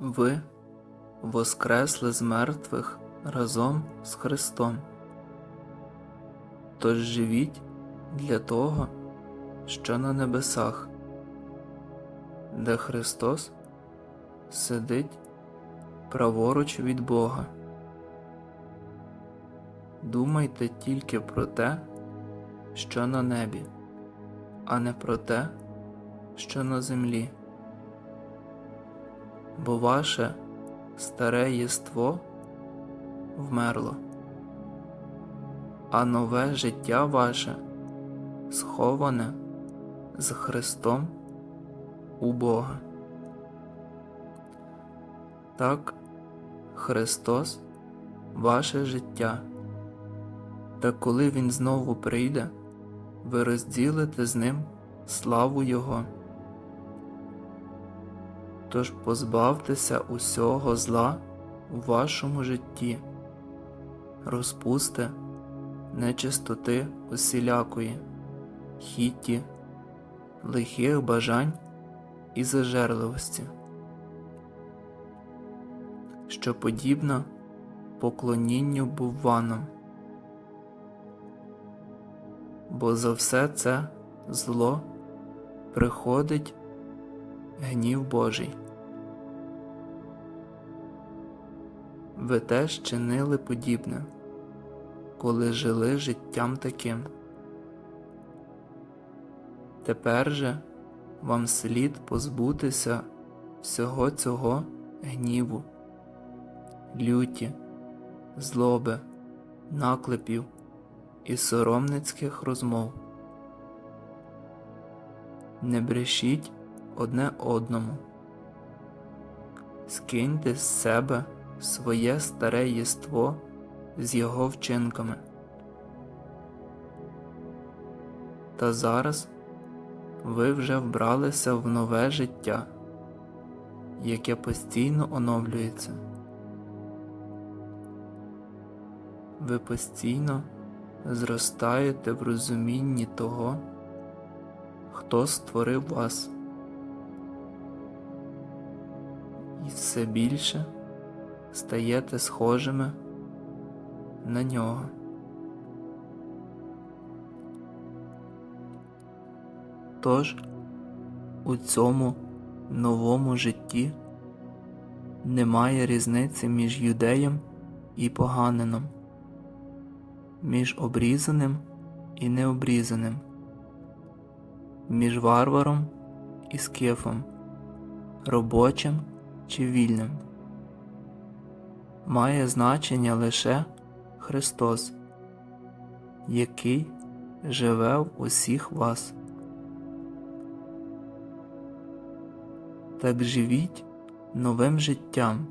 Ви воскресли з мертвих разом з Христом. Тож живіть для того, що на небесах, де Христос сидить праворуч від Бога. Думайте тільки про те, що на небі, а не про те, що на землі. Бо ваше старе єство вмерло, а нове життя ваше сховане з Христом у Бога. Так, Христос ваше життя, та коли Він знову прийде, ви розділите з Ним славу Його. Тож позбавтеся усього зла у вашому житті, розпусти нечистоти усілякої, хіті, лихих бажань і зажерливості, що подібно поклонінню бувванам. Бо за все це зло приходить гнів Божий. Ви теж чинили подібне, коли жили життям таким. Тепер же вам слід позбутися всього цього гніву, люті, злоби, наклепів і соромницьких розмов. Не брешіть одне одному. Скиньте з себе своє старе єство з його вчинками. Та зараз ви вже вбралися в нове життя, яке постійно оновлюється. Ви постійно зростаєте в розумінні того, хто створив вас. І все більше стаєте схожими на нього. Тож у цьому новому житті немає різниці між юдеєм і поганином, між обрізаним і необрізаним, між варваром і скифом, робочим чи вільним. Має значення лише Христос, який живе в усіх вас. Так живіть новим життям,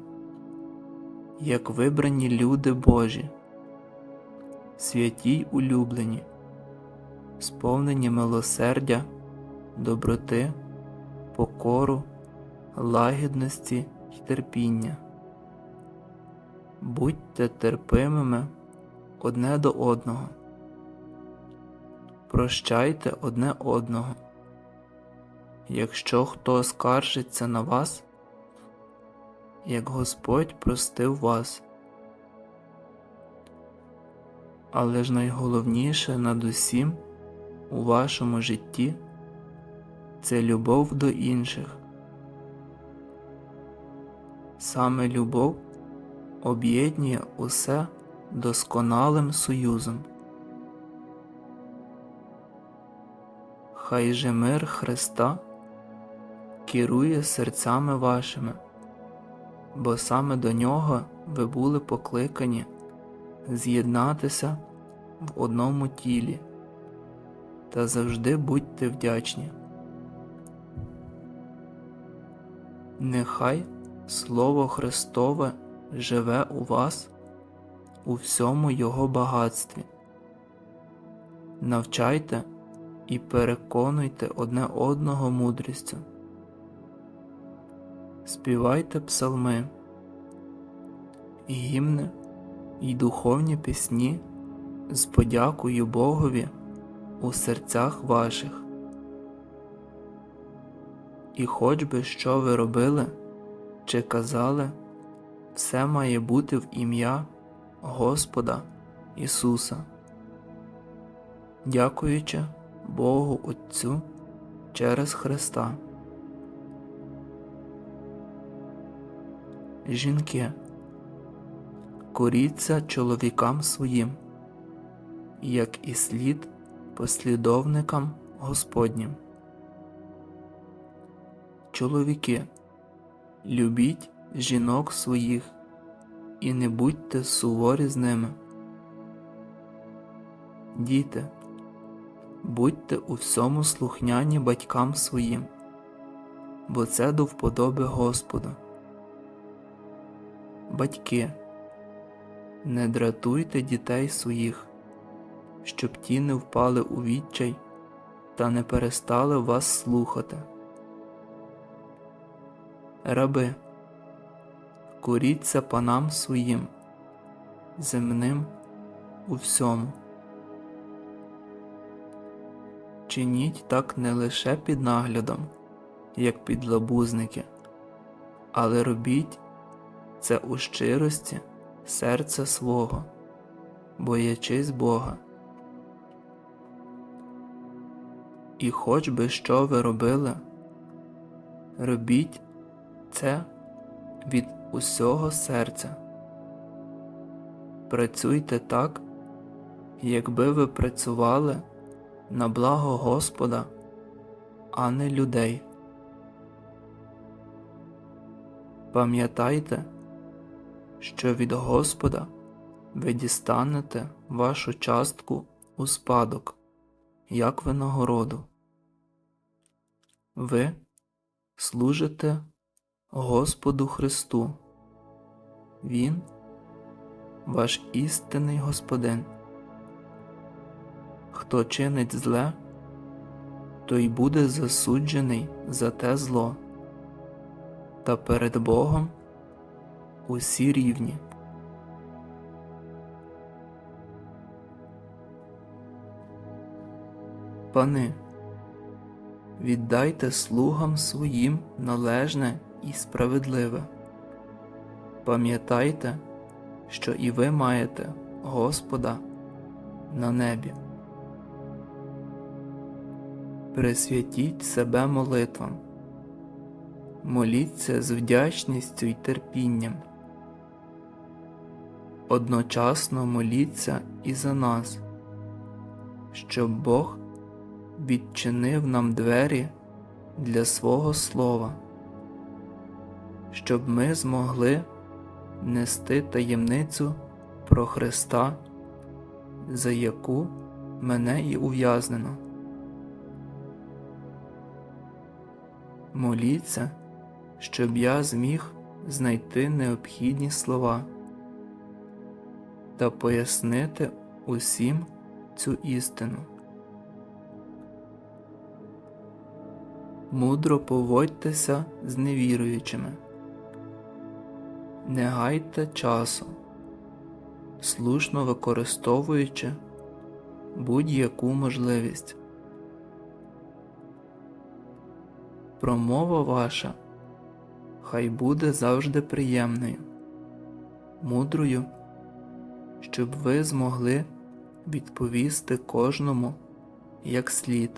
як вибрані люди Божі, святі й улюблені, сповнені милосердя, доброти, покору, лагідності й терпіння. Будьте терпимими одне до одного, прощайте одне одного. Якщо хто скаржиться на вас, як Господь простив вас. Але ж найголовніше над усім у вашому житті це любов до інших. Саме любов об'єднує усе досконалим союзом. Хай же мир Христа керує серцями вашими, бо саме до нього ви були покликані з'єднатися в одному тілі та завжди будьте вдячні. Нехай Слово Христове живе у вас у всьому Його багатстві. Навчайте і переконуйте одне одного мудрістю. Співайте псалми, гімни й духовні пісні з подякою Богові у серцях ваших. І хоч би що ви робили, чи казали, все має бути в ім'я Господа Ісуса. Дякуючи Богу Отцю через Христа. Жінки, коріться чоловікам своїм, як і слід послідовникам Господнім. Чоловіки, любіть жінок своїх і не будьте суворі з ними. Діти, будьте у всьому слухняні батькам своїм, бо це до вподоби Господу. Батьки, не дратуйте дітей своїх, щоб ті не впали у відчай та не перестали вас слухати. Раби, коріться панам своїм, земним у всьому. Чиніть так не лише під наглядом, як підлабузники, але робіть це у щирості серця свого, боячись Бога. І хоч би що ви робили, робіть це від усього серця. Працюйте так, якби ви працювали на благо Господа, а не людей. Пам'ятайте, що від Господа ви дістанете вашу частку у спадок, як винагороду. Ви служите Господу Христу. Він ваш істинний Господин. Хто чинить зле, той буде засуджений за те зло, та перед Богом усі рівні. Пани, віддайте слугам своїм належне і справедливе. Пам'ятайте, що і ви маєте Господа на небі. Присвятіть себе молитвам, моліться з вдячністю й терпінням. Одночасно моліться і за нас, щоб Бог відчинив нам двері для свого Слова, щоб ми змогли нести таємницю про Христа, за яку мене і ув'язнено. Моліться, щоб я зміг знайти необхідні слова та пояснити усім цю істину. Мудро поводьтеся з невіруючими, не гайте часу, слушно використовуючи будь-яку можливість. Промова ваша хай буде завжди приємною, мудрою, щоб ви змогли відповісти кожному як слід.